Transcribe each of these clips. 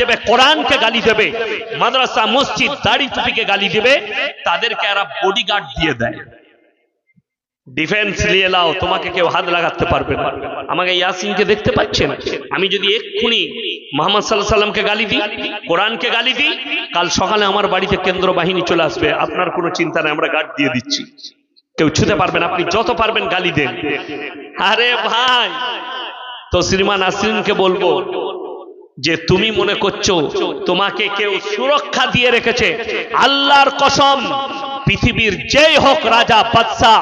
দেবে, কোরআনকে গালি দেবে, মাদ্রাসা, মসজিদ, দাড়ি টুপিকে গালি দেবে, তাদেরকে এরা বডিগার্ড দিয়ে দেয়। ডিফেন্স নিয়ে লাও তোমাকে কেউ হাত লাগাতে পারবে না। আমাকে ইয়াসিনকে দেখতে পাচ্ছেন? আমি যদি এক্ষুনি মোহাম্মদ সাল্লাহ সাল্লামকে গালি দিই, কোরআনকে গালি দিই, কাল সকালে আমার বাড়িতে কেন্দ্র বাহিনী চলে আসবে, আপনার কোনো চিন্তা নেই, আমরা গার্ড দিয়ে দিচ্ছি। কেউ ছুতে পারবেন, আপনি যত পারবেন গালি দেন। আরে ভাই, তো শ্রীমান আসরিনকে বলব যে তুমি মনে করছ তোমাকে কেউ সুরক্ষা দিয়ে রেখেছে, আল্লাহর কসম, পৃথিবীর যেই হোক রাজা বাদশা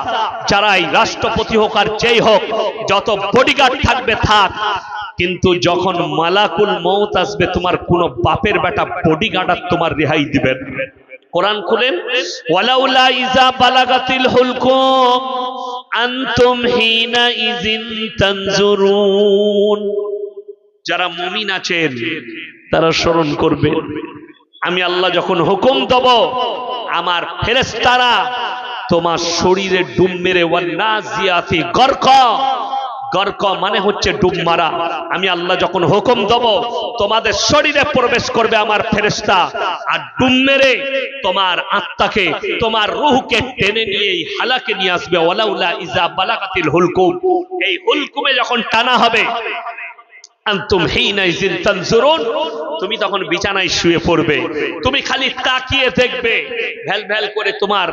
যারা এই রাষ্ট্রপতি হোক আর যেই হোক, যত বডিগার্ড থাকবে থাক। কিন্তু যখন মালাকুল মৌত আসবে, তোমার কোন বাপের বেটা বডিগার্ড আর তোমার রেহাই দিবেন কোরআন খুলেন, ওয়ালাউলা ইজা বালাগাতিল হুলকুম আনতুম হিনা ইজিন তানজুরুন। যারা মুমিন আছেন তারা স্মরণ করবে। আমি আল্লাহ যখন হুকুম দেব আমার ফেরেস্তারা তোমার শরীরে ডুব মেরে ওয়ান্নাজিয়াতি গর্ক। গর্ক মানে হচ্ছে ডুব মারা। আমি আল্লাহ যখন হুকুম দেব তোমাদের শরীরে প্রবেশ করবে আমার ফেরেস্তা আর ডুম মেরে তোমার আত্মাকে তোমার রুহকে টেনে নিয়ে এই হালাকে নিয়ে আসবে। ওয়ালাউলা ইজা বালাকাতিল হুলকুম। এই হুলকুমে যখন টানা হবে তুমি তখন বিছানায় শুয়ে পড়বে। তুমি খালি তাকিয়ে দেখবে। ভ্যাল ভ্যাল করে তোমার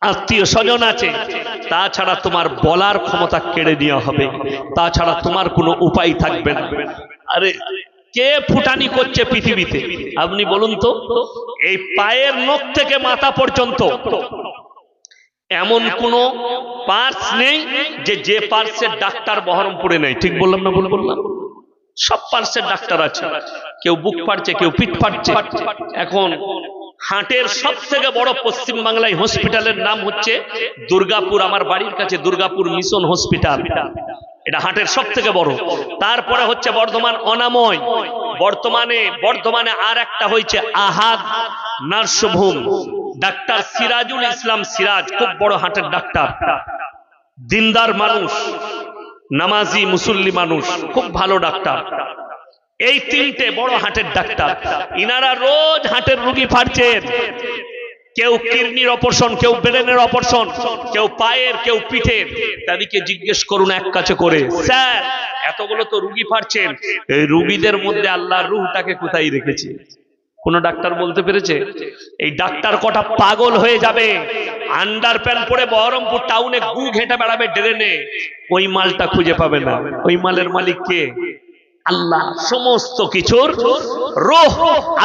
আত্মীয় স্বজন আছে। তাছাড়া তোমার বলার ক্ষমতা কেড়ে নেওয়া হবে। তাছাড়া তোমার কোনো উপায় থাকবে না। আরে কে ফুটানি করছে পৃথিবীতে? আপনি বলুন তো এই পায়ের নখ থেকে মাথা পর্যন্ত। এমন কোন পার্স নেই যে যে পার্সের ডাক্তার বহরমপুরে নেই। ঠিক বললাম না বলে বললাম? সব পার্সের ডাক্তার আছে। কেউ বুক ফাটছে, কেউ পিঠ ফাটছে। এখন হাটের সব থেকে বড় পশ্চিম বাংলায় হসপিটালের নাম হচ্ছে দুর্গাপুর। আমার বাড়ির কাছে দুর্গাপুর মিশন হসপিটাল। এটা হাটের সব থেকে বড়। তারপরে হচ্ছে বর্ধমান অনাময়। বর্তমানে, বর্ধমানে আর একটা হয়েছে আহাদ নার্সভূম। ডাক্তার সিরাজুল ইসলাম সিরাজ, খুব বড় হাটের ডাক্তার। দিনদার মানুষ, নামাজি মুসল্লি মানুষ, খুব ভালো ডাক্তার। এই তিনটে বড় হাটের ডাক্তার। ইনারা রোজ হাটের রুগী ফাড়ছেন কেউ কিডনির অপারেশন, কেউ ব্রেনের অপারেশন, কেউ পায়ের, কেউ পিঠের। তাদেরকে জিজ্ঞেস করুন এক কাছে করে, স্যার, এতগুলো তো রুগী ফাড়ছেন এই রুগীদের মধ্যে আল্লাহর রুহটাকে কোথায় রেখেছে? কোন ডাক্তার বলতে পেরেছে? এই ডাক্তার কটা পাগল হয়ে যাবে। আন্ডার প্যান্ট পরে বহরমপুর টাউনে গু ঘেঁটে বেড়াবে ড্রেনে। ওই মালটা খুঁজে পাবে না। ওই মালের মালিক কে? আল্লাহ সমস্ত কিছুর রোহ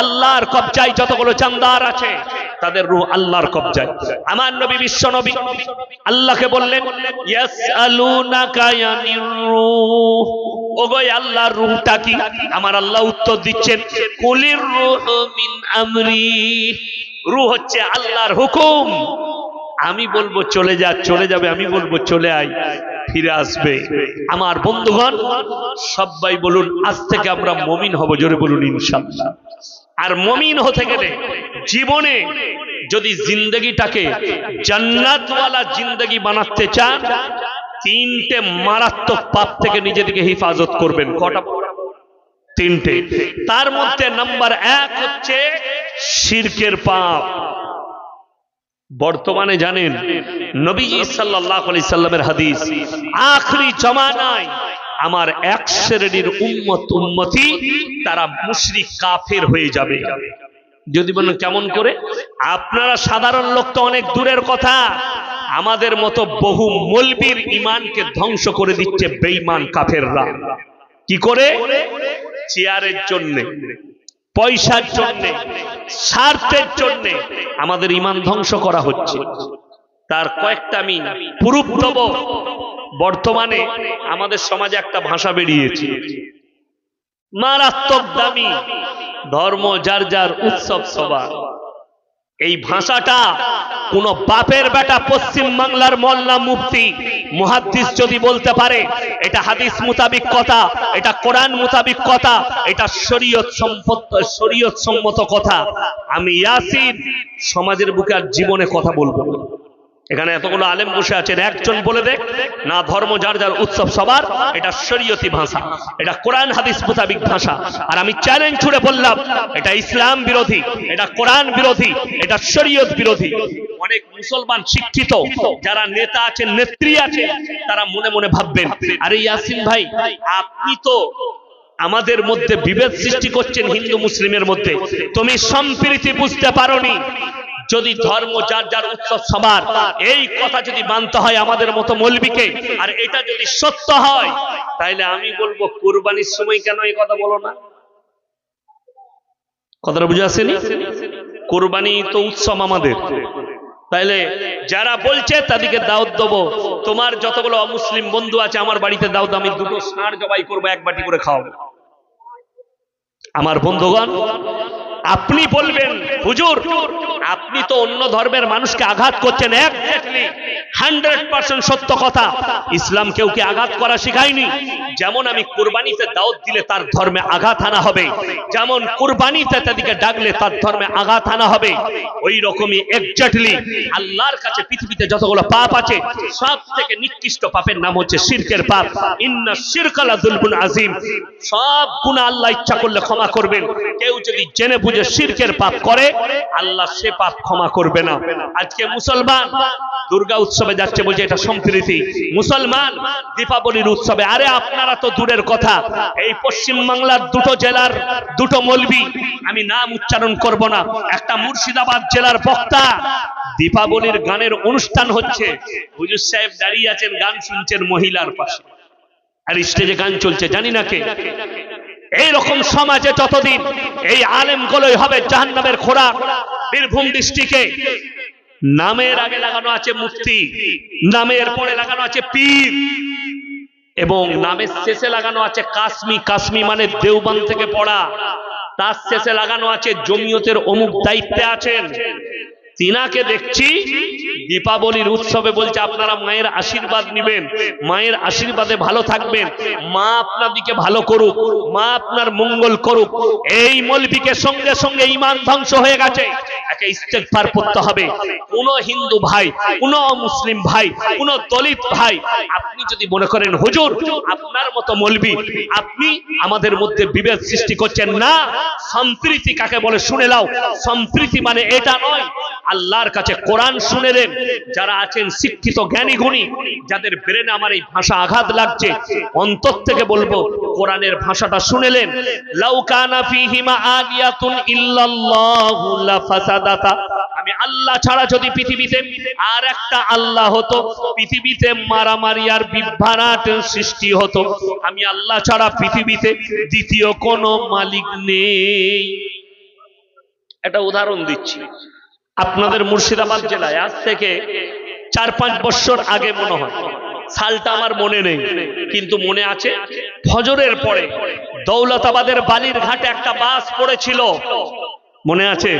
আল্লাহর কবজায় যতগুলো চান্দার আছে, তাদের রুহ আল্লাহর কবজায়। আমার নবী বিশ্ব নবী আল্লাহকে বললেন ওগো আল্লাহর রূহটা কি? আমার আল্লাহ উত্তর দিচ্ছেন, কুলির রূহ মিন আমরি। রূহ হচ্ছে আল্লাহর হুকুম। আমি বলব চলে যা, চলে যাবে, আমি বলব চলে আয়, ফিরে আসবে। আমার বন্ধুগণ, সবাই বলুন, আজ থেকে আমরা মমিন হব, জোরে বলুন ইনশাল্লাহ আর মমিন হতে গেলে জীবনে যদি জিন্দগিটাকে জান্নাতওয়ালা জিন্দগি বানাতে চান, তিনটে মারাত্মক পাপ থেকে নিজেদেরকে হেফাজত করবেন। কটা তিনটে। তার মধ্যে নাম্বার এক হচ্ছে শিরকের পাপ। বর্তমানে জানেন নবীজি সাল্লাল্লাহু আলাইহি সাল্লামের হাদিস, আখরি জমানায় আমার এক শ্রেণির উম্মত উম্মতি, তারা মুশরিক, কাফের হয়ে যাবে। যদি বলেন কেমন করে? আপনারা সাধারণ লোক তো অনেক দূরের কথা। আমাদের মতো বহু মলবির ইমানকে ধ্বংস করে দিচ্ছে বেঈমান কাফেররা। কি করে? চেয়ারের জন্য। পয়সার জন্য, স্বার্থের জন্য আমাদের ইমান ধ্বংস করা হচ্ছে। তার কয়েকটা আমি পুরুপ দেব বর্তমানে আমাদের সমাজে একটা ভাষা বেরিয়েছে। মারাত্মক দামি ধর্ম যার যার উৎসব সভা। এই ভাষাটা কোন বাপের বেটা পশ্চিম বাংলার মোল্লা মুফতি, মুহাদ্দিস যদি বলতে পারে এটা হাদিস মুতাবিক কথা, এটা কোরআন মুতাবিক কথা, এটা শরীয়ত সম্পত শরীয়ত সম্মত কথা আমি ইয়াসিন, সমাজের বুকে আর জীবনে কথা বলব। এখানে এতগুলো আলেম বসে আছেন, একজন বলে দেখ, না ধর্ম যার যার উৎসব সবার, এটা শরীয়তি ভাষা, এটা কোরআন হাদিস মোতাবিক ভাষা। আর আমি চ্যালেঞ্জ ছুড়ে বললাম, এটা ইসলাম বিরোধী, এটা কোরআন বিরোধী, এটা শরীয়ত বিরোধী। অনেক মুসলমান শিক্ষিত, যারা নেতা আছেন, নেত্রী আছেন, তারা মনে মনে ভাববেন, আরে ইয়াসিন ভাই, আপনি তো আমাদের মধ্যে বিভেদ সৃষ্টি করছেন হিন্দু মুসলিমের মধ্যে। তুমি সম্প্রীতি বুঝতে পারোনি। যদি ধর্ম যার যার উৎসব সবার এই কথা যদি মানতে হয় আমাদের মতো মৌলবীকে, আর এটা যদি সত্য হয় তাহলে আমি বলব কুরবানির সময় কেন এই কথা বলো না? কথাটা বুঝে আসেনি? কোরবানি তো উৎসব আমাদের। তাইলে যারা বলছে তাদেরকে দাওয়াত দেবো। তোমার যতগুলো অমুসলিম বন্ধু আছে, আমার বাড়িতে দাও, আমি দুটো ষাঁড় জবাই করব, এক বাটি করে খাওয়াবো। আমার বন্ধুগণ আপনি বলবেন, হুজুর, আপনি তো অন্য ধর্মের মানুষকে আঘাত করছেন একজাক্টলি হান্ড্রেড পার্সেন্ট সত্য কথা। ইসলাম কেউ কি আঘাত করা শিখায়নি? যেমন আমি কুরবানিতে দাওয়াত দিলে তার ধর্মে আঘাত আনা হবে। যেমন কুরবানিতে তাদেরকে ডাকলে তার ধর্মে আঘাত আনা হবে। ওই রকমই একজাক্টলি আল্লাহর কাছে পৃথিবীতে যতগুলো পাপ আছে সব থেকে নিকৃষ্ট পাপের নাম হচ্ছে শিরকের পাপ। ইন্না শিরকালা দুলবুল আজিম সব গুণা আল্লাহ ইচ্ছা করলে ক্ষমা করবেন। কেউ যদি জেনে বুঝে শিরকের পাপ করে, আল্লাহ সে পাপ ক্ষমা করবে না। আজকে মুসলমান দুর্গা উৎসবে যাচ্ছে বলছে এটা সম্প্রীতি। মুসলমান দীপাবলির উৎসবে, আরে আপনারা তো দূরের কথা, এই পশ্চিম বাংলার দুটো জেলার দুটো মলবি, আমি নাম উচ্চারণ করব না, একটা মুর্শিদাবাদ জেলার বক্তা, দীপাবলির গানের অনুষ্ঠান হচ্ছে। হুজুর সাহেব দাঁড়িয়ে আছেন গান শুনছেন মহিলার পাশে। আর স্টেজে গান চলছে, জানি না কে। এইরকম সমাজে যতদিন এই আলেম গুলোই হবে জাহান্নামের খোরাক বীরভূম ডিস্ট্রিক্টে, নামের আগে লাগানো আছে মুফতি, নামের পরে লাগানো আছে পীর, এবং নামের শেষে লাগানো আছে কাশ্মী কাশ্মী মানে দেওবান থেকে পড়া, তার শেষে লাগানো আছে জমিয়তের অমুক দায়িত্বে আছেন। তিনাকে দেখছি, দীপাবলির উৎসবে বলছে, আপনারা মায়ের আশীর্বাদ নেবেন, মায়ের আশীর্বাদে ভালো থাকবেন। মা আপনাদিকে ভালো করুক, মা আপনার মঙ্গল করুক। এই মলবিকে সঙ্গে সঙ্গে ইমান ধ্বংস হয়ে গেছে। একে ইস্তেকবার করতে হবে। কোন হিন্দু ভাই, কোন মুসলিম ভাই, কোন দলিত ভাই, আপনি যদি মনে করেন, হুজুর, আপনার মতো মলবি, আপনি আমাদের মধ্যে বিভেদ সৃষ্টি করছেন না, সম্প্রীতি কাকে বলে শুনে নাও, সম্প্রীতি মানে এটা নয়, আল্লাহর কাছে কোরআন শুনে নেন যারা আছেন শিক্ষিত জ্ঞানী গুণী, যাদের ব্রেনে আমার এই ভাষা আঘাত লাগছে, অন্তর থেকে বলব, কোরআনের ভাষাটা শুনেলেন লাউকানা ফিহিমা আলিয়াতুন ইল্লাল্লাহু লাফাসাদাতা আমি আল্লাহ ছাড়া যদি পৃথিবীতে আর একটা আল্লাহ হতো, পৃথিবীতে মারামারি আর বিভ্রাট সৃষ্টি হতো। আমি আল্লাহ ছাড়া পৃথিবীতে দ্বিতীয় কোনো মালিক নেই। একটা উদাহরণ দিচ্ছি। আপনাদের মুর্শিদাবাদ জেলায় আজ থেকে চার পাঁচ বছর আগে মনে হয়। সালটা আমার মনে নেই, কিন্তু মনে আছে। ফজরের পরে দৌলতাবাদের বালির ঘাটে একটা বাস পড়েছিল। মনে আছে?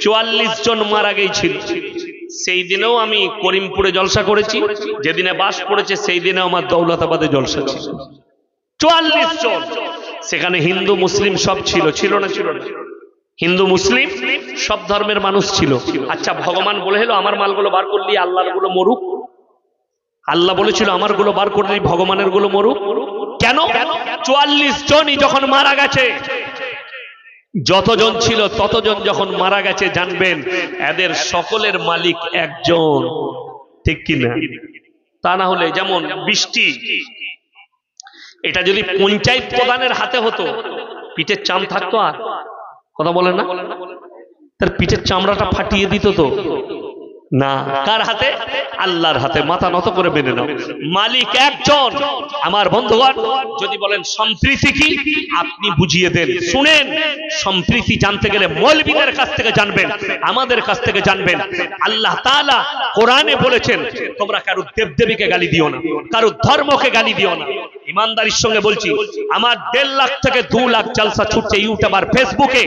চুয়াল্লিশ জন মারা গেছিল সেই দিনেও আমি করিমপুরে জলসা করেছি। যেদিনে বাস পড়েছে, সেই দিনে আমার দৌলতাবাদে জলসা ছিল। চুয়াল্লিশ জন। সেখানে হিন্দু, মুসলিম সব ছিল। ছিল না ছিল না। হিন্দু, মুসলিম সব ধর্মের মানুষ ছিল। আচ্ছা ভগবান বলে হলো আমার মালগুলো বার করলি, আল্লাহরগুলো মরুক। আল্লাহ বলেছিল, আমারগুলো বার করলি, ভগবানেরগুলো মরুক। কেন? চুয়াল্লিশ জনই যখন মারা গেছে যতজন ছিল, ততজন যখন মারা গেছে, জানবেন এদের সকলের মালিক একজন। ঠিক কিনা তা না হলে যেমন বৃষ্টি, এটা যদি পঞ্চায়েত প্রধানের হাতে হতো, পিঠের চাম থাকতো আর? কথা বলে না? তার পিঠের চামড়াটা ফাটিয়ে দিত তো। না। কার হাতে? আল্লাহর হাতে। মাথা নত করে মেনে নাও। মালিক একজন। আমার বন্ধুগণ, যদি বলেন সম্প্রীতি কি? আপনি বুঝিয়ে দেন। শুনেন। সম্প্রীতি জানতে গেলে মৌলবীদের কাছ থেকে জানবেন, আমাদের কাছ থেকে জানবেন। আল্লাহ তাআলা কোরআনে বলেছেন, তোমরা কারও দেবদেবীকে গালি দিও না, কারও ধর্মকে গালি দিও না। ইমানদারির সঙ্গে বলছি, আমার দেড় লাখ থেকে দু লাখ জালসা ছুটছে ইউটিউব আর ফেসবুকে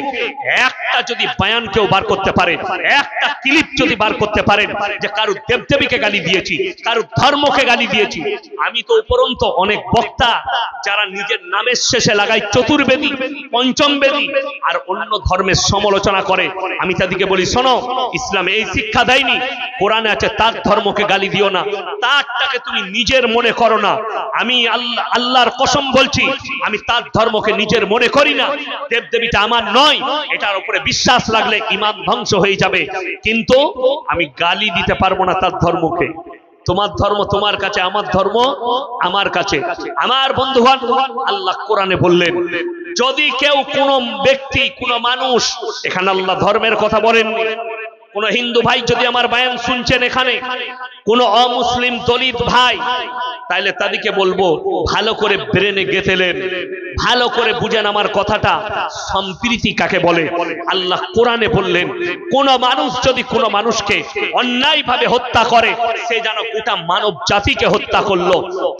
একটা যদি বয়ান কেউ বার করতে পারে, একটা ক্লিপ যদি বার করতে পারেন যে কারু দেবদেবীকে গালি দিয়েছি কারু ধর্মকে গালি দিয়েছি, আমি তো উপরন্ত অনেক বক্তা যারা নিজের নামের শেষে লাগায় চতুর্বেদী, পঞ্চম বেদী আর অন্য ধর্মের সমালোচনা করে। আমি তাদেরকে বলি, শোনো, ইসলাম এই শিক্ষা দেয়নি, কোরআনে আছে তার ধর্মকে গালি দিও না, তারটাকে তুমি নিজের মনে করো না। আমি আল্লাহ আল্লাহর কসম বলছি, আমি তার ধর্মকে নিজের মনে করি না। দেবদেবীটা আমার নয়, এটার উপরে বিশ্বাস লাগলে ইমান ধ্বংস হয়ে যাবে। কিন্তু আমি গালি দিতে পারব না তার ধর্মকে। তোমার ধর্ম তোমার কাছে, আমার ধর্ম আমার কাছে। আমার বন্ধুগণ, আল্লাহ কোরআনে বললেন, যদি কেউ কোনো ব্যক্তি, কোনো মানুষ, এখানে আল্লাহ ধর্মের কথা বলেন কোন হিন্দু ভাই যদি আমার বায়ান শুনছেন এখানে, কোন অমুসলিম দলিত ভাই, তাইলে তাদেরকে বলব, ভালো করে ব্রেনে গেতেলেন ভালো করে বুঝেন আমার কথাটা, সম্প্রীতি কাকে বলে? আল্লাহ কোরআনে বললেন, কোন মানুষ যদি কোন মানুষকে অন্যায়ভাবে হত্যা করে, সে যেন গোটা মানব জাতিকে হত্যা করল।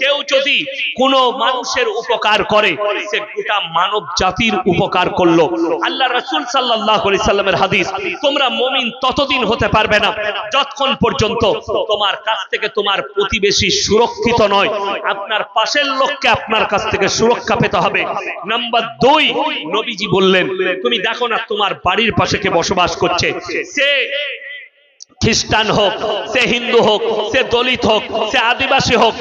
কেউ যদি কোন মানুষের উপকার করে, সে গোটা মানব জাতির উপকার করল। আল্লাহ রসুল সাল্লাহ সাল্লামের হাদিস, তোমরা মমিন ততদিন হতে পারবে না। যতক্ষণ পর্যন্ত তোমার কাছ থেকে তোমার প্রতিবেশী সুরক্ষিত নয়, আপনার পাশের লোককে আপনার কাছ থেকে সুরক্ষা পেতে হবে। নাম্বার দুই, নবীজি বললেন, তুমি দেখো না তোমার বাড়ির পাশে কে বসবাস করছে? সে খ্রিস্টান হোক, সে হিন্দু হোক, সে দলিত হোক, সে আদিবাসী হোক,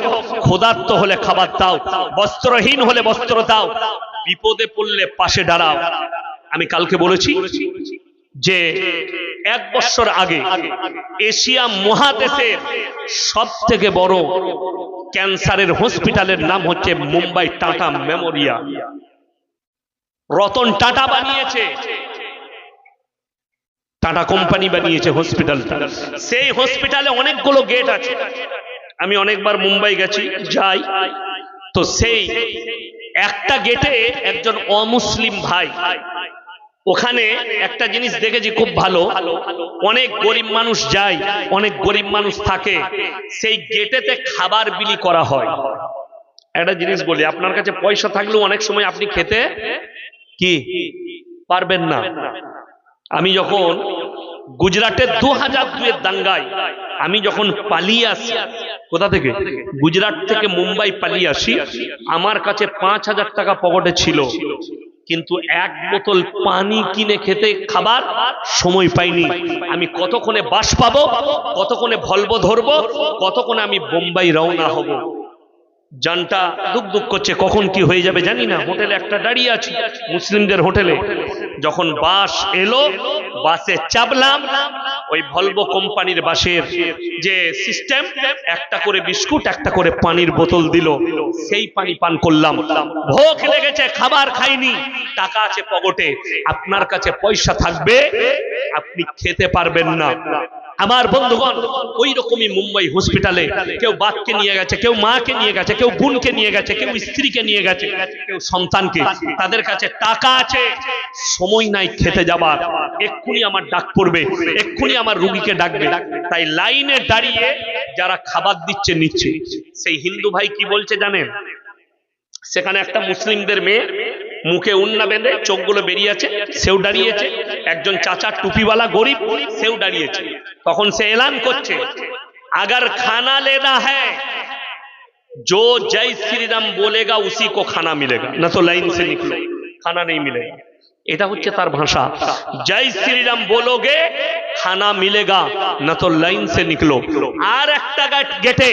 ক্ষুধার্ত হলে খাবার দাও, বস্ত্রহীন হলে বস্ত্র দাও, বিপদে পড়লে পাশে দাঁড়াও। আমি কালকে বলেছি যে এক বছর আগে এশিয়া মহাদেশের সব থেকে বড় ক্যান্সারের হসপিটালের নাম হচ্ছে মুম্বাই টাটা মেমোরিয়াল রতন টাটা বানিয়েছে। টাটা কোম্পানি বানিয়েছে হসপিটালটা। সেই হসপিটালে অনেকগুলো গেট আছে। আমি অনেকবার মুম্বাই গেছি, যাই। তো সেই একটা গেটে একজন অমুসলিম ভাই ওখানে একটা জিনিস দেখেছি খুব ভালো। অনেক গরিব মানুষ যায়, অনেক গরিব মানুষ থাকে, সেই গেটেতে খাবার বিলি করা হয়। একটা জিনিস বলি, আপনার কাছে পয়সা থাকলেও অনেক সময় আপনি খেতে কি পারবেন না। আমি যখন গুজরাটের দু হাজার দুয়ের দাঙ্গায়, আমি যখন পালিয়ে আসি, কোথা থেকে? গুজরাট থেকে মুম্বাই পালিয়ে আসি, আমার কাছে পাঁচ হাজার টাকা পকেটে ছিল। কিন্তু এক বোতল পানি কিনে খেতে খাবার সময় পাইনি। আমি কতক্ষণে বাস পাবো, কতক্ষণে ভলবো ধরবো, কতক্ষণে আমি বোম্বাই রওনা হব? জানটা দুঃখ দুঃখ করছে, কখন কি হয়ে যাবে জানি না। হোটেলে একটা দাঁড়িয়ে আছি, মুসলিমদের হোটেলে। যখন বাস এলো, বাসে চাপলাম, ওই ভলভো কোম্পানির বাসের যে সিস্টেম, একটা করে বিস্কুট, একটা করে পানির বোতল দিল। সেই পানি পান করলাম। ভোগ লেগেছে খাবার খাইনি। টাকা আছে পকেটে। আপনার কাছে পয়সা থাকবে, আপনি খেতে পারবেন না। আমার বন্ধুগণ ওই রকমই মুম্বাই হসপিটালে কেউ বাপকে নিয়ে গেছে, কেউ মাকে নিয়ে গেছে, কেউ বোনকে নিয়ে গেছে, কেউ স্ত্রীকে নিয়ে গেছে, কেউ সন্তানকে। তাদের কাছে টাকা আছে, সময় নাই খেতে যাবার। এক্ষুনি আমার ডাক পড়বে, এক্ষুনি আমার রুগীকে ডাকবে। তাই লাইনে দাঁড়িয়ে যারা খাবার দিচ্ছে, নিচ্ছে। সেই হিন্দু ভাই কি বলছে জানেন? সেখানে একটা মুসলিমদের মেয়ে মুখে উন্না বেঁধে চোখগুলো বেরিয়ে আছে সেও দাঁড়িয়েছে একজন চাচা টুপিওয়ালা গরিব সেও দাঁড়িয়েছে তখন সে এলান করছে अगर खाना लेना है जो जय श्री राम बोलेगा उसी को खाना मिलेगा ना तो लाइन से निकलो खाना नहीं मिलेगा এটা হচ্ছে তার ভাষা জয় শ্রীরাম বলোগে খানা মিলেগা না তো লাইন সে নিকলো আর একটা গেটে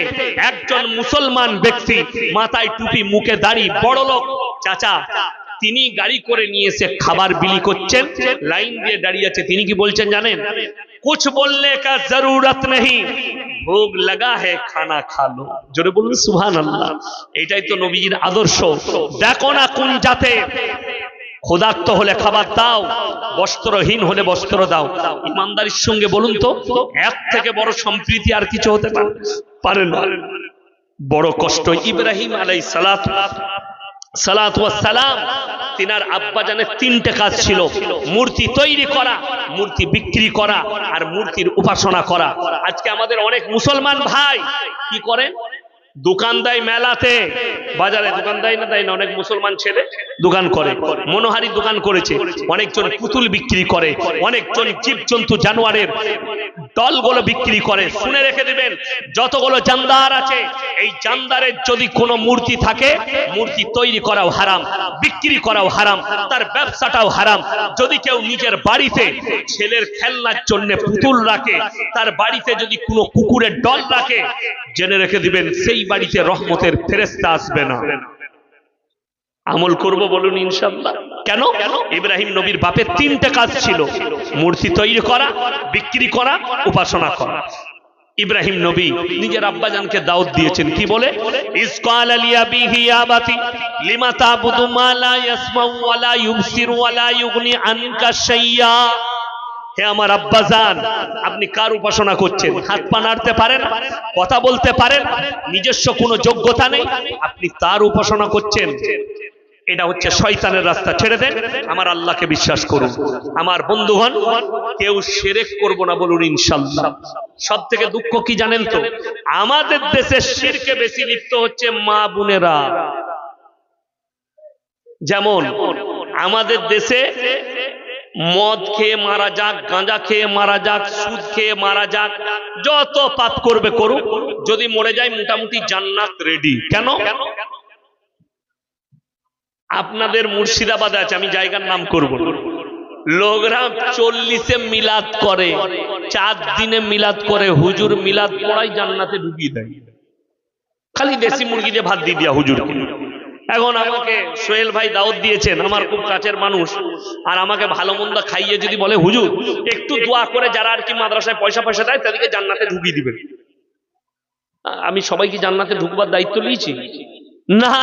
একজন মুসলমান ব্যক্তি মাথায় টুপি মুখে দাড়ি বড় লোক চাচা তিনি গাড়ি করে নিয়ে এসে খাবার বিলি করছেন, লাইন দিয়ে দাঁড়িয়ে আছে। তিনি কি বলছেন জানেন? কুছ বললে কা জরুরত নেই ভোগ লাগা হে, খানা খালো জোরে বলুন সুবহান আল্লাহ এটাই তো নবীজির আদর্শ। দেখো না কোন জাতে ক্ষুধার্ত হলে খাবার দাও, বস্ত্রহীন হলে বস্ত্র দাও। ইমানদারির সঙ্গে বলুন তো, এক থেকে বড় সম্প্রীতি আর কিছু হতে পারে না। বড় কষ্ট। ইব্রাহিম আলাই সালাত সালাম তিনার আব্বাজানের তিনটে কাজ ছিল। মূর্তি তৈরি করা, মূর্তি বিক্রি করা আর মূর্তির উপাসনা করা। আজকে আমাদের অনেক মুসলমান ভাই কি করেন? দোকান দেয় মেলাতে। বাজারে দোকান দেয় না দেয় না। অনেক মুসলমান ছেলে দোকান করে। মনোহারি দোকান করেছে। অনেকজন পুতুল বিক্রি করে। অনেকজন জীবজন্তু জানোয়ারের দলগুলো বিক্রি করে। শুনে রেখে দিবেন, যতগুলো জানদার আছে, এই জানদারের যদি কোনো মূর্তি থাকে, মূর্তি তৈরি করাও হারাম, বিক্রি করাও হারাম, তার ব্যবসাটাও হারাম। যদি কেউ নিজের বাড়িতে ছেলের খেলনার জন্য পুতুল রাখে, তার বাড়িতে যদি কোনো কুকুরের দল রাখে জেনে রেখে দিবেন, সেই বাড়িতে রহমতের ফেরেস্তা আসবে না। আমল করব বলুন ইনশাল্লাহ কেন? ইব্রাহিম নবীর বাপের তিনটে কাজ ছিল। মূর্তি তৈরি করা, বিক্রি করা, উপাসনা করা। ইব্রাহিম নবী নিজের আব্বাজানকে দাওয়াত দিয়েছেন, কি বলে? ইসকাল আলিয়া বিহি আবাতি, লিমা তাবুদু মা লা ইয়াসমাউ ওয়া লা ইউবসিরু ওয়া লা ইউগনি আনকা শাইয়া। হে আমার আব্বাজান আপনি কার উপাসনা করছেন? হাত পা নাড়তে পারেন, কথা বলতে পারেন, নিজস্ব কোনো যোগ্যতা নেই, আপনি তার উপাসনা করছেন। এটা হচ্ছে শয়তানের রাস্তা, ছেড়ে দেন, আমার আল্লাহকে বিশ্বাস করুন। আমার বন্ধুগণ, কেউ সেরেক করব না বলুন ইনশাল্লাহ। সব থেকে দুঃখ কি জানেন তো? আমাদের দেশে শিরকে বেশি লিপ্ত হচ্ছে মা বোনেরা। যেমন, আমাদের দেশে মদ খেয়ে মারা যাক, গাঁজা খেয়ে মারা যাক, সুদ খেয়ে মারা যাক, যত পাপ করবে করুক, যদি মরে যায় মোটামুটি জান্নাত রেডি কেন? আপনাদের মুর্শিদাবাদে আছে, আমি জায়গার নাম করব লোকরা চল্লিশে মিলাদ করে, চার দিনে মিলাদ করে, হুজুর মিলাদ পড়াই জান্নাতে ঢুকিয়ে দেয়। খালি দেশি মুরগি দিয়ে ভাত দিয়ে দিয়া হুজুরকে। এখন আমাকে সোহেল ভাই দাওয়াত দিয়েছেন, আমার খুব কাছের মানুষ, আর আমাকে ভালো মন্দ খাইয়ে যদি বলে, হুজুর, একটু দোয়া করে যারা আর কি মাদ্রাসায় পয়সা পয়সা দেয়, তাদেরকে জান্নাতে ঢুকিয়ে দিবেন। আমি সবাইকে জান্নাতে ঢুকবার দায়িত্ব নিয়েছি? না,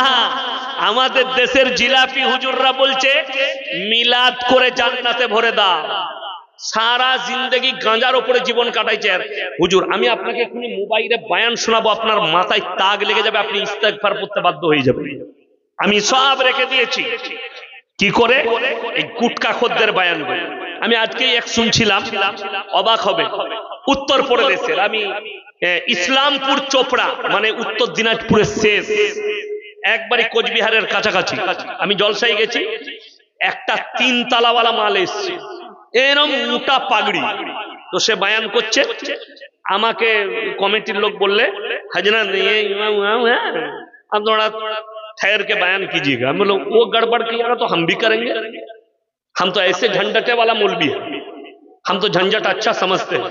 আমাদের দেশের জিলাপি হুজুররা বলছে, মিলাদ করে জান্নাতে ভরে দাও। সারা জিন্দগি গাঁজার উপরে জীবন কাটাইছে আর। হুজুর, আমি আপনাকে এখনই মোবাইলে বায়ান শোনাবো, আপনার মাথায় তাগ লেগে যাবে, আপনি ইস্তেগফার করতে বাধ্য হয়ে যাবেন। আমি সব রেখে দিয়েছি। কি করে? এই গুটকা খদ্দের বয়ান আমি আজকেই এক শুনছিলাম, অবাক হবে। উত্তর প্রদেশের, আমি ইসলামপুর চোপড়া মানে উত্তর দিনাজপুরের শেষ। একবারই কোচবিহারের কাছাকাছি। আমি জলসাই গেছি, একটা তিন তালাওয়ালা মাল এসছে। এরম মোটা পাগড়ি। তো সে বায়ান করছে, আমাকে কমিটির লোক বললে, হাজরা ये ठहर के बयान कीजिएगा। मतलब वो गड़बड़ किया तो हम भी करेंगे। हम तो ऐसे झंझटे वाला मूल भी है। हम तो झंझट अच्छा समझते हैं।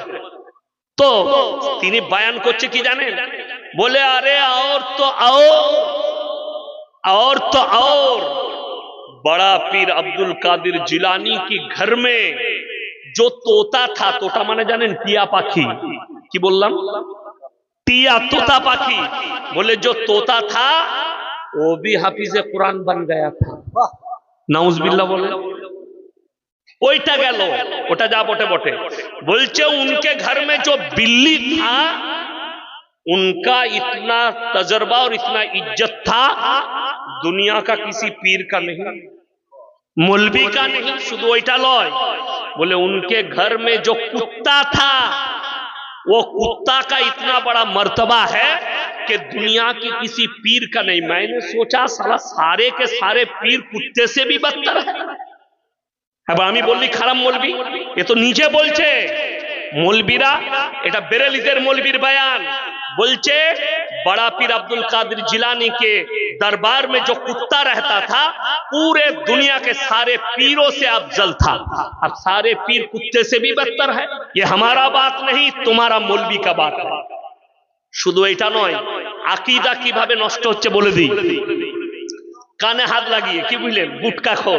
तो तीन बयान को की जाने। बोले, अरे और तो आओ और तो और। बड़ा पीर अब्दुल कादिर जिलानी के घर में जो तोता था, तोता माने जाने टिया पाखी। की बोल टिया तोता पाखी। बोले, जो तोता था वो भी हाफिज कुरान बन गया था नाउजबिल्ला बोले ওইটা গেল ওটা যা বটে বটে বলছে उनके घर में जो बिल्ली था उनका इतना तजर्बा और इतना इज्जत था दुनिया का किसी पीर का नहीं मौलवी का नहीं शुद्ध ওইটা লয় बोले उनके घर में जो कुत्ता था वो कुत्ता का इतना बड़ा मर्तबा है कि दुनिया की किसी पीर का नहीं मैंने सोचा साला सारे के सारे पीर कुत्ते से भी बदतर है এবার আমি বললি খারাপ মলবি এ তো নিজে বলছে মলবিরা এটা বেরেলিদের মলবির বয়ান बोलचे बड़ा पीर अब्दुल कादिर जिलानी के दरबार में जो कुत्ता रहता था पूरे दुनिया के सारे पीरों से अफजल था अब सारे पीर कुत्ते से भी बदतर है ये हमारा बात नहीं तुम्हारा मौलवी का बात है শুধু এটা নয় আকিদা কিভাবে নষ্ট হচ্ছে বলে দিই কানে হাত লাগিয়ে কি বুঝলেন গুটকা খো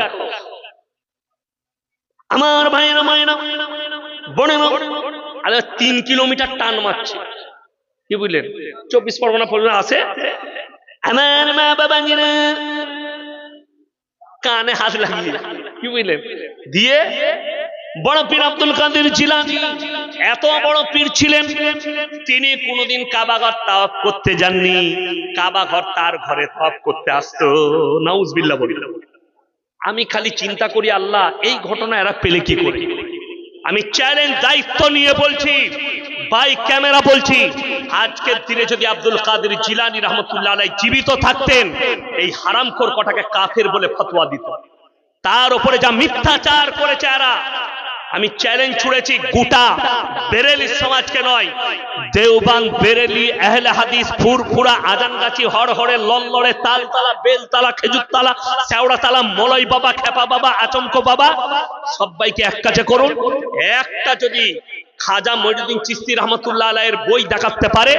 আমার ভাইয়েরা মায়েরা বনে আরে তিন কিলোমিটার টান মারছে কি বুঝলেন? চব্বিশ পরগনা পর্যন্ত আছে। আমার মা বাবা কানে হাত লাগিয়ে। কি বুঝলেন? দিয়ে বড় পীর আব্দুল কাদের জিলানি এত বড় পীর ছিলেন, তিনি কোনোদিন কাবাঘর তাওয়াফ করতে যাননি। কাবাঘর তার ঘরে তাওয়াফ করতে আসতো। নাউজবিল্লাহ বলি। আমি খালি চিন্তা করি, আল্লাহ, এই ঘটনা এরা পেলে কি করে? আমি চ্যালেঞ্জ দায়িত্ব নিয়ে বলছি বাই ক্যামেরা বলছি। আজকের দিনে যদি আব্দুল কাদের জিলানি রহমতুল্লাহ আলাই জীবিত থাকতেন, এই হারামখোর কটাকে কাফের বলে ফতোয়া দিত। তার উপরে যা মিথ্যাচার করেছে এরা, আমি চ্যালেঞ্জ ছুড়েছি গোটা বেরেলি সমাজকে নয়, দেওবান, বেরেলি, আহলে হাদিস, ফুরফুরা, আজানগাছি, হড়হড়ে লল্লড়ে তালতলা, বেলতলা, খেজুরতলা, শেওড়াতলা, মলয় বাবা, খেপা বাবা, আচমকো বাবা, সবাইকে এক কাছে করুন। একটা যদি খাজা মহিউদ্দিন চিস্তি রহমতুল্লাহ আলাইয়ের বই দেখাতে পারে।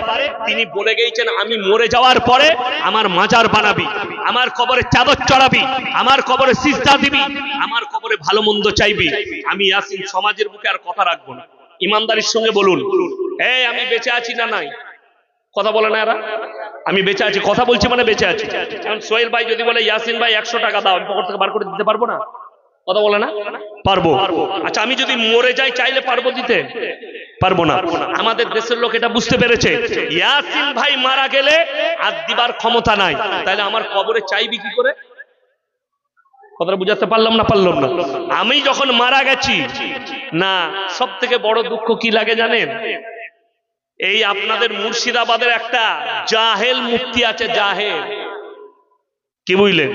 তিনি বলে গিয়েছেন আমি মরে যাওয়ার পরে আমার মাজার বানাবি, আমার কবরে চাদর চড়াবি, আমার কবরে সিজদা দিবি, আমার কবরে ভালো মন্দ চাইবি। আমি ইয়াসিন সমাজের বুকে আর কথা রাখব না। ইমানদারির সঙ্গে বলুন, এই, আমি বেঁচে আছি না নাই? কথা বলে না এরা? আমি বেঁচে আছি, কথা বলছি মানে বেঁচে আছি। এখন সোহেল ভাই যদি বলে, ইয়াসিন ভাই, একশো টাকা দাও, আমি পকেট থেকে বার করে দিতে পারব না? কথা বলে না? পারব। আচ্ছা আমি যদি মরে যাই চাইলে পারব দিতে? পারব না। আমাদের দেশের লোক এটা বুঝতে পেরেছে। ইয়াসিন ভাই মারা গেলে আর দিবার ক্ষমতা নাই। তাহলে আমার কবরে চাইবি কি করে? কথাটা বুঝাতে পারলাম না পারলাম না? আমি যখন মারা গেছি না সব থেকে বড় দুঃখ কি লাগে জানেন? এই আপনাদের মুর্শিদাবাদের একটা জাহেল মুক্তি আছে জাহেল। কি বুঝলেন?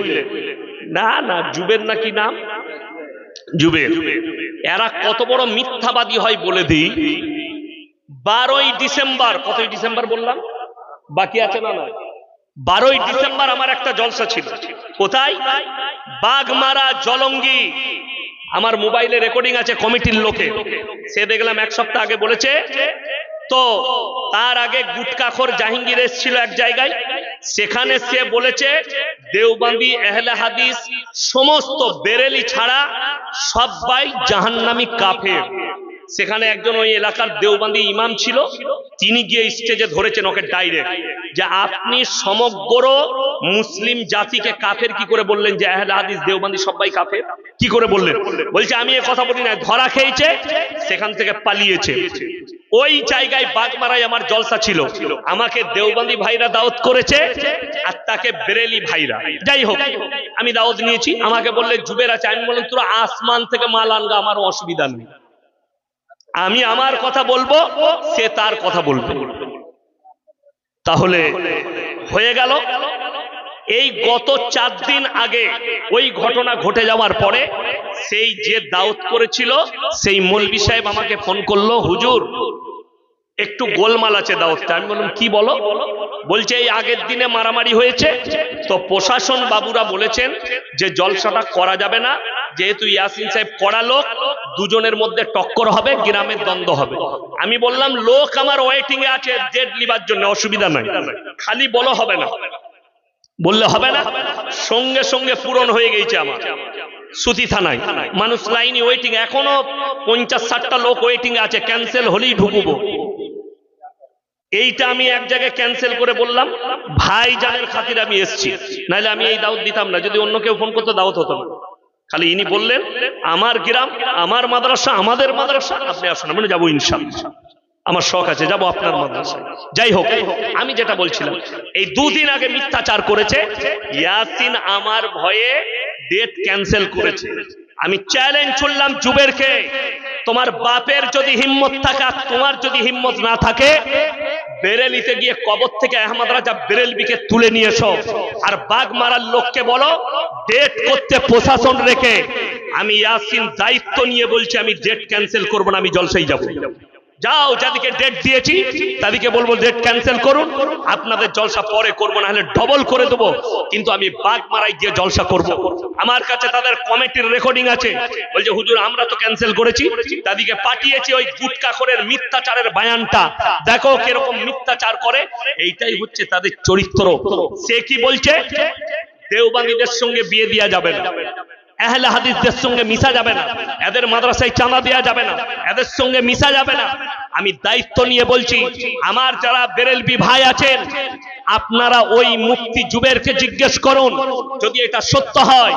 না না জুবের নাকি নাম? জুবের এরা কত বড় মিথ্যাবাদী হয় বলে দিই। বারোই ডিসেম্বর, কতই ডিসেম্বর বললাম? বাকি আছে না না বারোই ডিসেম্বর আমার একটা জলসা ছিল। কোথায়? বাগমারা, জলঙ্গি। আমার মোবাইলে রেকর্ডিং আছে কমিটির লোকে। সে দেখলাম এক সপ্তাহ আগে বলেছে, তো, তার আগে গুটকাখোর জাহাঙ্গীর এসেছিল এক জায়গায় সেখানে সে বলেছে, দেওবান্দি এহলে হাদিস, সমস্ত বেরেলি ছাড়া সবাই জাহান্নামি কাফের। সেখানে একজন ওই এলাকার দেওবান্দি ইমাম ছিল, তিনি গিয়ে স্টেজে ধরেছেন ওকে ডাইরেক্ট, যে আপনি সমগ্র মুসলিম জাতিকে কাফের কি করে বললেন যে আহলে হাদিস, দেওবান্দি সবাই কাফের? কি করে বললেন? বলছে, আমি এ কথা বলি না, ধরা খেয়েছে, সেখান থেকে পালিয়েছে। ওই জায়গায় বাগমারায় আমার জলসা ছিল। আমাকে দেওবান্দি ভাইরা দাওয়াত করেছে আর তাকে বেরেলি ভাইরা। যাই হোক, আমি দাওয়াত নিয়েছি। আমাকে বললে, জুবের আছে। আমি বললাম, তোরা আসমান থেকে মাল আনগা আমার অসুবিধা নেই। আমি আমার কথা বলব, সে তার কথা বলবে। তাহলে হয়ে গেল। এই গত চার দিন আগে ওই ঘটনা ঘটে যাওয়ার পরে সেই যে দাওয়াত করেছিল, সেই মৌলবি সাহেব আমাকে ফোন করল, হুজুর, একটু গোলমাল আছে দাওয়াতটা আমি বললাম, কি বলো? বলছে, এই আগের দিনে মারামারি হয়েছে, তো প্রশাসন বাবুরা বলেছেন যে জলসাটা করা যাবে না, যেহেতু ইয়াসিন সাহেব কড়া লোক, দুজনের মধ্যে টক্কর হবে, গ্রামের দ্বন্দ্ব হবে। আমি বললাম, লোক আমার ওয়েটিং এ আছে ডেট লিবার জন্য, অসুবিধা নাই। খালি বলো হবে না। বললে হবে না। সঙ্গে সঙ্গে পূরণ হয়ে গেছে আমার। সুতি থানায়। মানুষ লাইনে ওয়েটিং এখনও পঞ্চাশ ষাটটা লোক ওয়েটিং আছে ক্যান্সেল হলেই ঢুকবো। এইটা আমি এক জায়গায় ক্যান্সেল করে বললাম ভাই জানের খাতির আমি এসছি। নাহলে আমি এই দাওয়াত দিতাম না, যদি অন্য কেউ ফোন করতো দাওয়াত হতো না। খালি ইনি বললেন, আমার গ্রাম, আমার মাদ্রাসা, আমাদের মাদ্রাসা, আপনি আসুন আমি যাব ইনশাল্লাহ আমার শখ আছে, যাব আপনার মাদ্রাসায়। যাই হোক, আমি যেটা বলছিলাম, এই দুদিন আগে মিথ্যাচার করেছে, ইয়াসিন আমার ভয়ে ডেট ক্যান্সেল করেছে। আমি চ্যালেঞ্জ ছুড়লাম জুবেরকে, তোমার বাপের যদি হিম্মত থাকে তোমার যদি হিম্মত না থাকে, বেরেলিতে গিয়ে কবর থেকে আহমদ রাজা বেরেলবিকে তুলে নিয়ে এসো। আর বাঘ মারার লোককে বলো, ডেট করতে প্রশাসন রেখে, আমি ইয়াসিন দায়িত্ব নিয়ে বলছি, আমি ডেট ক্যান্সেল করব না, আমি জলসাই যাব। যাও যাদিকে ডেট দিয়েছি, তাদেরকে বলব ডেট ক্যান্সেল করুন। আপনাদের জলসা পরে করব না হলে ডবল করে দেবো। কিন্তু আমি বাঘ মারাই গিয়ে জলসা করব। আমার কাছে তাদের কমিটির রেকর্ডিং আছে। বলছে, হুজুর, আমরা তো ক্যান্সেল করেছি। তাদেরকে পাঠিয়েছি ওই গুটকা করে মিথ্যাচারের বায়ানটা। দেখো কীরকম মিথ্যাচার করে। এইটাই হচ্ছে তাদের চরিত্র। সে কি বলছে? দেওবাঙ্গীদের সঙ্গে বিয়ে দেওয়া যাবে না। আহলে হাদিসদের সঙ্গে মিশা যাবে না। এদের মাদ্রাসায় চাঁদা দেওয়া যাবে না। এদের সঙ্গে মিশা যাবে না। আমি দায়িত্ব নিয়ে বলছি আমার যারা বেরেলবি ভাই আছেন আপনারা ওই মুক্তি জুবেরকে জিজ্ঞেস করুন যদি এটা সত্য হয়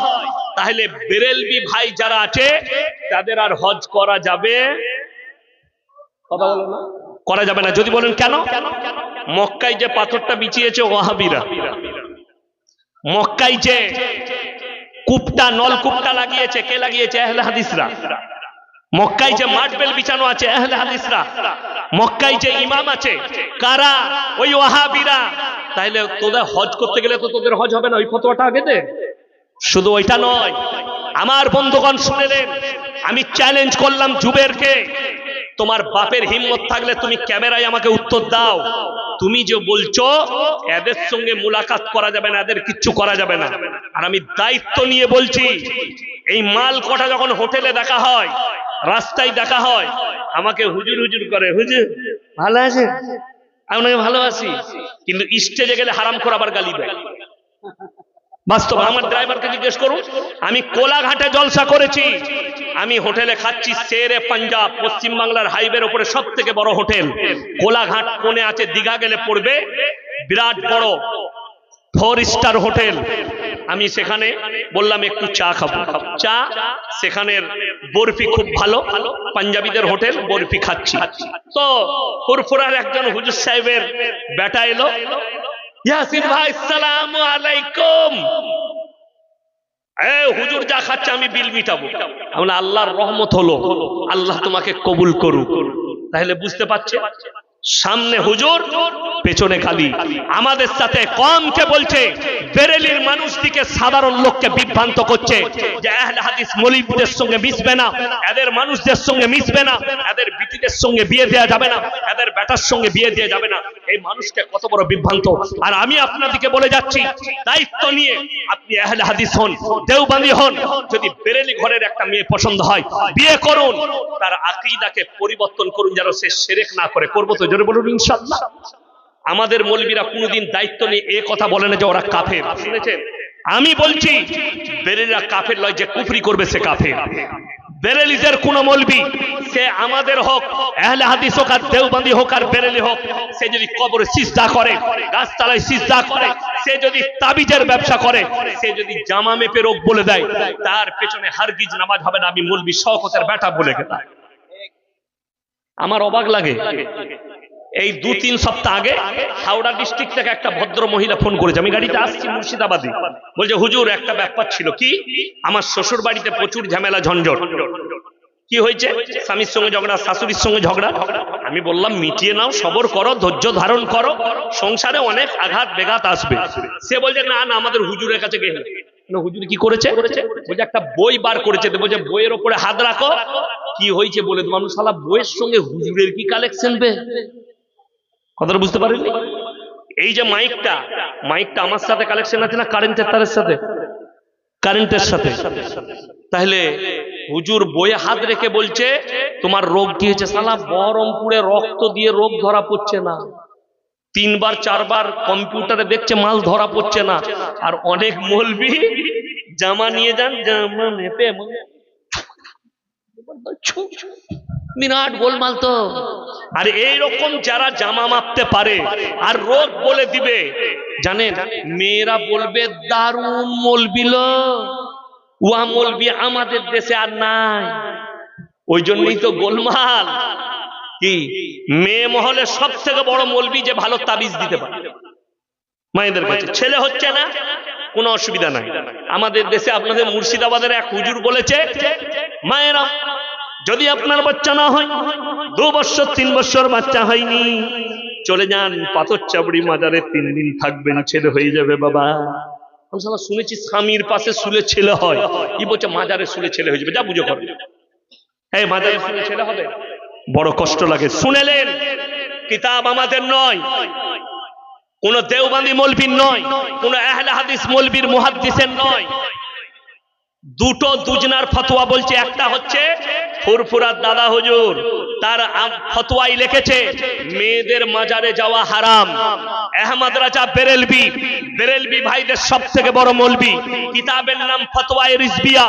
তাহলে বেরেলবি ভাই যারা আছে তাদের আর হজ করা যাবে কথা বলো না। করা যাবে না। যদি বলেন কেন? মক্কায় যে পাথরটা বিছিয়েছে ওয়াহাবিরা। মক্কায় যে কূপটা নলকূপটা লাগিয়েছে। কে লাগিয়েছে? আহলে হাদিসরা। মক্কায় যে মাঠবেল বিছানো আছে, আহলে হাদিসরা। মক্কায় যে ইমাম আছে, কারা? ওই ওয়াহাবিরা। তাইলে তোদের হজ করতে গেলে তো তোদের হজ হবে না, ওই ফতোয়াটা আগে দে। শুধু ওইটা নয়, আমার বন্ধুগণ শুনে নেন, আমি চ্যালেঞ্জ করলাম জুবেরকে। তোমার বাপের হিম্মত থাকলে তুমি ক্যামেরায় আমাকে উত্তর দাও। তুমি যে বলছো, এদের সঙ্গে মুলাকাত করা যাবে না, এদের কিচ্ছু করা যাবে না। আর আমি দায়িত্ব নিয়ে বলছি, এই মাল কটা যখন হোটেলে দেখা হয়, রাস্তায় দেখা হয়, আমাকে হুজুর হুজুর করে, হুজুর, ভালো আছে আপনাকে ভালোবাসি কিন্তু স্টেজে গেলে হারাম করে আবার গালি দেয়। বাস্তব, আমার ড্রাইভারকে জিজ্ঞেস করুন, আমি কোলাঘাটে জলসা করেছি। আমি হোটেলে খাচ্ছি শেরে পাঞ্জাব, পশ্চিম বাংলার হাইওয়ের উপরে সব থেকে বড় হোটেল। কোলাঘাট কোণে আছে, দীঘা গেলে পড়বে, বিরাট বড় ফোর স্টার হোটেল। আমি সেখানে বললাম, একটু চা খাব। চা, সেখানের বরফি খুব ভালো, পাঞ্জাবিদের হোটেল, বরফি খাচ্ছি। তো ফুরফুরার একজন হুজুর সাহেবের বেটা এলো ইয়াসিন ভাই সালাম আলাইকুম। হুজুর যা খাচ্ছে আমি বিল মিটাবো। আমরা আল্লাহর রহমত হলো, আল্লাহ তোমাকে কবুল করুক। তাহলে বুঝতে পারছে? সামনে হুজুর, পেছনে খালি। আমাদের সাথে কমকে বলছে, বেরেলির মানুষদিকে সাধারণ লোককে বিভ্রান্ত করছে যে হাদিস মলিবদের সঙ্গে মিশবে না, এদের মানুষদের সঙ্গে মিশবে না, এদের বিটিদের সঙ্গে বিয়ে যাবে না, এদের বেটার সঙ্গে বিয়ে যাবে না। এই মানুষকে কত বড় বিভ্রান্ত। আর আমি আপনাদিকে বলে যাচ্ছি, দায়িত্ব নিয়ে আপনি আহলে হাদিস হন, দেওবান্দি হন। যদি বেরেলি ঘরের একটা মেয়ে পছন্দ হয়, বিয়ে করুন। তার আকীদাকে পরিবর্তন করুন যেন সে সেরেক না করে। করব তো জোরে বলুন ইনশাআল্লাহ। আমাদের মৌলবীরা কোনোদিন দায়িত্ব নিয়ে এ কথা বলে না যে ওরা কাফের। শুনেছেন? আমি বলছি বেরেলিরা কাফের লয় যে কুফরি করবে সে কাফের। বেরেলিদের কোন মলবি সে আমাদের হোক আহলে হাদিস হোক আর দেওবন্দি হোক আর বেরেলি হোক সে যদি কবরে সিজদা করে গাছতলায় সিজদা করে সে যদি তাবিজের ব্যবসা করে সে যদি জামা মেপে রোগ বলে দেয় তার পেছনে হারগিজ নামাজ হবে না আমি মলবি শওকতের বেটা বলে গেলাম। আমার অবাক লাগে। এই দু তিন সপ্তাহ আগে হাওড়া ডিস্ট্রিক্ট থেকে একটা ভদ্র মহিলা ফোন করেছে। আমি গাড়িতে আসছি মুর্শিদাবাদে। বলছে, হুজুর, একটা ব্যাপার ছিল কি? আমার শ্বশুর বাড়িতে প্রচুর ঝামেলা, ঝঞ্ঝট। কি হয়েছে? স্বামীর সঙ্গে ঝগড়া, শাশুড়ির সঙ্গে ঝগড়া? আমি বললাম, মিটিয়ে নাও, সবর করো, ধৈর্য ধারণ করো। সংসারে অনেক আঘাত বেঘাত আসবে। সে বলছে, না না, আমাদের হুজুরের কাছে গেলে হুজুর, কি করেছে? বলছে, একটা বই বার করেছে। বলছে, বইয়ের ওপরে হাত রাখো। কি হয়েছে বলে আমি শালা, বইয়ের সঙ্গে হুজুরের কি কালেকশন বে? কথাটা বুঝতে পারেননি এই যে মাইকটা মাইকটা আমার সাথে কালেকশন আছে না কারেন্টের তারের সাথে? কারেন্টের সাথে। তাহলে হুজুর বইয়ে হাত রেখে বলছে তোমার রোগ কি হয়েছে? সালা বহরমপুরে রক্ত দিয়ে রোগ ধরা পড়ছে না। তিনবার চারবার কম্পিউটারে দেখছে মাল ধরা পড়ছে না। আর অনেক মলবি জামা নিয়ে যান জামা মেপে বিরাট গোলমাল তো। আর এইরকম যারা জামা মাপতে পারে, আর রোগ বলে দিবে, জানেন? মেয়েরা বলবে, দারুণ মলবিল। উহা মলবি আমাদের দেশে আর নাই। ওই জন্যই তো গোলমাল। কি? মেয়ে মহলে সব থেকে বড় মলবি যে ভালো তাবিজ দিতে পারে। মায়েদের কাছে। ছেলে হচ্ছে না, কোনো অসুবিধা নাই। আমাদের দেশে আপনাদের মুর্শিদাবাদের এক হুজুর বলেছে, মায়েরা যদি আপনার বাচ্চা না হয়, দু বছর, তিন বছর বাচ্চা হয়নি, চলে যান পাথর চাবড়ি মাজারে, তিন দিন থাকবেন, ছেলে হয়ে যাবে বাবা। শুনেছি স্বামীর পাশে শুলে ছেলে হয়। কি বলছে, মাজারে শুলে ছেলে হয়ে যাবে, যা বুঝো করে। এই মাজারে শুলে ছেলে হবে? বড় কষ্ট লাগে। শুনেলেন, কিতাব আমাদের নয়। কোন দেওবান্দি মলবির নয়। কোন আহলে হাদিস মলবির মুহাদ্দিসের নয়। দুটো দুজনার ফতোয়া বলছে, একটা হচ্ছে ফুরফুরার দাদা হুজুর, তার ফতোয়াই লিখেছে, মেয়েদের মাজারে যাওয়া হারাম। আহমদ রাজা বেরেলবি বেরেলবি ভাইদের সব থেকে বড় মলবি, কিতাবের নাম ফতোয়ায়ে রিজবিয়া।